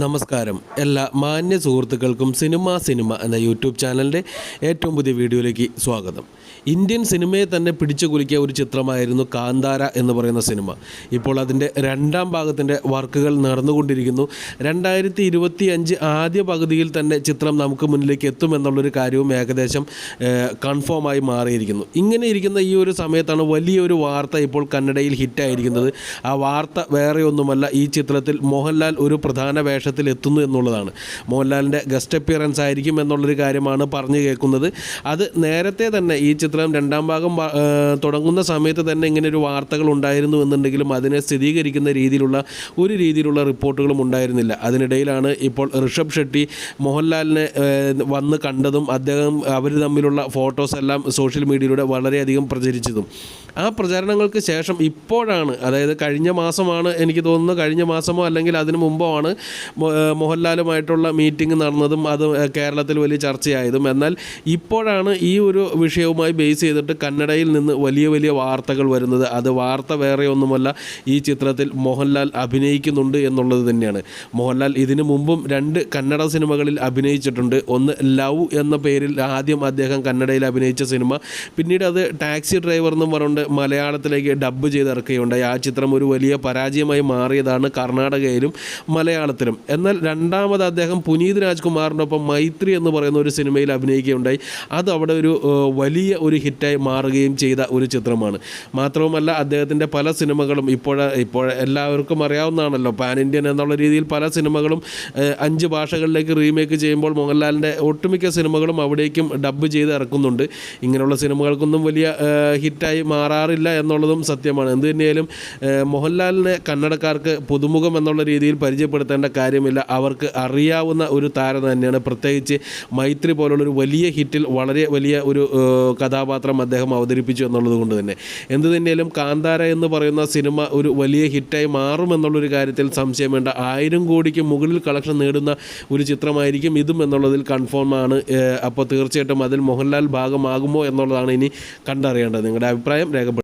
നമസ്കാരം. എല്ലാ മാന്യ സുഹൃത്തുക്കൾക്കും സിനിമ സിനിമ എന്ന യൂട്യൂബ് ചാനലിന്റെ ഏറ്റവും പുതിയ വീഡിയോയിലേക്ക് സ്വാഗതം. ഇന്ത്യൻ സിനിമയെ തന്നെ പിടിച്ചു കുലുക്കിയ ഒരു ചിത്രമായിരുന്നു കാന്താര എന്ന് പറയുന്ന സിനിമ. ഇപ്പോൾ അതിന്റെ രണ്ടാം ഭാഗത്തിന്റെ വർക്കുകൾ നടന്നുകൊണ്ടിരിക്കുന്നു. രണ്ടായിരത്തി ഇരുപത്തി അഞ്ച് ആദ്യ പകുതിയിൽ തന്നെ ചിത്രം നമുക്ക് മുന്നിലേക്ക് എത്തുമെന്നുള്ളൊരു കാര്യവും ഏകദേശം കൺഫേമായി മാറിയിരിക്കുന്നു. ഇങ്ങനെ ഇരിക്കുന്ന ഈ ഒരു സമയത്താണ് വലിയൊരു വാർത്ത ഇപ്പോൾ കന്നഡയിൽ ഹിറ്റായിരിക്കുന്നത്. ആ വാർത്ത വേറെ ഒന്നുമല്ല ഈ ചിത്രത്തിൽ മോഹൻലാൽ ഒരു പ്രധാന വേഷത്തിൽ എത്തുന്നു എന്നുള്ളതാണ്. മോഹൻലാലിന്റെ ഗസ്റ്റ് അപ്പിയറൻസ് ആയിരിക്കും എന്നുള്ളൊരു കാര്യമാണ് പറഞ്ഞു കേൾക്കുന്നത്. അത് നേരത്തെ തന്നെ ഈ ചിത്രം രണ്ടാം ഭാഗം തുടങ്ങുന്ന സമയത്ത് തന്നെ ഇങ്ങനെ ഒരു വാർത്തകൾ ഉണ്ടായിരുന്നു എന്നുണ്ടെങ്കിലും അതിനെ സ്ഥിരീകരിക്കുന്ന രീതിയിലുള്ള ഒരു രീതിയിലുള്ള റിപ്പോർട്ടുകളും ഉണ്ടായിരുന്നില്ല. അതിനിടയിലാണ് ഇപ്പോൾ ഋഷഭ് ഷെട്ടി മോഹൻലാലിനെ വന്ന് കണ്ടതും അദ്ദേഹം അവർ തമ്മിലുള്ള ഫോട്ടോസ് എല്ലാം സോഷ്യൽ മീഡിയയിലൂടെ വളരെയധികം പ്രചരിച്ചതും. ആ പ്രചാരണങ്ങൾക്ക് ശേഷം ഇപ്പോഴാണ് അതായത് കഴിഞ്ഞ മാസമാണ് എനിക്ക് തോന്നുന്നു കഴിഞ്ഞ മാസമോ അല്ലെങ്കിൽ അതിനു മുമ്പോ ആണ് മോഹൻലാലുമായിട്ടുള്ള മീറ്റിംഗ് നടന്നതും അത് കേരളത്തിൽ വലിയ ചർച്ചയായതും. എന്നാൽ ഇപ്പോഴാണ് ഈ ഒരു വിഷയവുമായി ബേസ് ചെയ്തിട്ട് കന്നഡയിൽ നിന്ന് വലിയ വലിയ വാർത്തകൾ വരുന്നത്. അത് വാർത്ത വേറെ ഒന്നുമല്ല ഈ ചിത്രത്തിൽ മോഹൻലാൽ അഭിനയിക്കുന്നുണ്ട് എന്നുള്ളത് തന്നെയാണ്. മോഹൻലാൽ ഇതിനു മുമ്പും രണ്ട് കന്നഡ സിനിമകളിൽ അഭിനയിച്ചിട്ടുണ്ട്. ഒന്ന് ലവ് എന്ന പേരിൽ ആദ്യം അദ്ദേഹം കന്നഡയിൽ അഭിനയിച്ച സിനിമ. പിന്നീട് അത് ടാക്സി ഡ്രൈവർ എന്നും പറഞ്ഞുകൊണ്ട് മലയാളത്തിലേക്ക് ഡബ്ബ് ചെയ്ത് ഇറക്കുകയുണ്ടായി ആ ചിത്രം ഒരു വലിയ പരാജയമായി മാറിയതാണ് കർണാടകയിലും മലയാളത്തിലും. എന്നാൽ രണ്ടാമത് അദ്ദേഹം പുനീത് രാജ്കുമാറിനൊപ്പം മൈത്രി എന്ന് പറയുന്ന ഒരു സിനിമയിൽ അഭിനയിക്കുകയുണ്ടായി. അത് അവിടെ ഒരു വലിയ ഒരു ഹിറ്റായി മാറുകയും ചെയ്ത ഒരു ചിത്രമാണ്. മാത്രവുമല്ല അദ്ദേഹത്തിന്റെ പല സിനിമകളും ഇപ്പോൾ ഇപ്പോൾ എല്ലാവർക്കും അറിയാവുന്നതാണല്ലോ. പാൻ ഇന്ത്യൻ എന്നുള്ള രീതിയിൽ പല സിനിമകളും അഞ്ച് ഭാഷകളിലേക്ക് റീമേക്ക് ചെയ്യുമ്പോൾ മോഹൻലാലിന്റെ ഒട്ടുമിക്ക സിനിമകളും അവിടേക്കും ഡബ്ബ് ചെയ്ത് ഇറക്കുന്നുണ്ട്. ഇങ്ങനെയുള്ള സിനിമകൾക്കൊന്നും വലിയ ഹിറ്റായി മാറാറില്ല എന്നുള്ളതും സത്യമാണ്. എന്ത് തന്നെയാലും മോഹൻലാലിനെ കന്നഡക്കാർക്ക് പുതുമുഖം എന്നുള്ള രീതിയിൽ പരിചയപ്പെടുത്തേണ്ട കാര്യമില്ല. അവർക്ക് അറിയാവുന്ന ഒരു താരം തന്നെയാണ്. പ്രത്യേകിച്ച് മൈത്രി പോലുള്ളൊരു വലിയ ഹിറ്റിൽ വളരെ വലിയ ഒരു കഥാപാത്രം അദ്ദേഹം അവതരിപ്പിച്ചു എന്നുള്ളത് കൊണ്ട് തന്നെ. എന്ത് തന്നെയാലും കാന്താര എന്ന് പറയുന്ന സിനിമ ഒരു വലിയ ഹിറ്റായി മാറുമെന്നുള്ളൊരു കാര്യത്തിൽ സംശയം വേണ്ട. ആയിരം കോടിക്ക് മുകളിൽ കളക്ഷൻ നേടുന്ന ഒരു ചിത്രമായിരിക്കും ഇതും എന്നുള്ളതിൽ കൺഫേമാണ് അപ്പോൾ തീർച്ചയായിട്ടും അതിൽ മോഹൻലാൽ ഭാഗമാകുമോ എന്നുള്ളതാണ് ഇനി കണ്ടറിയേണ്ടത്. നിങ്ങളുടെ അഭിപ്രായം രേഖപ്പെടുത്തുക.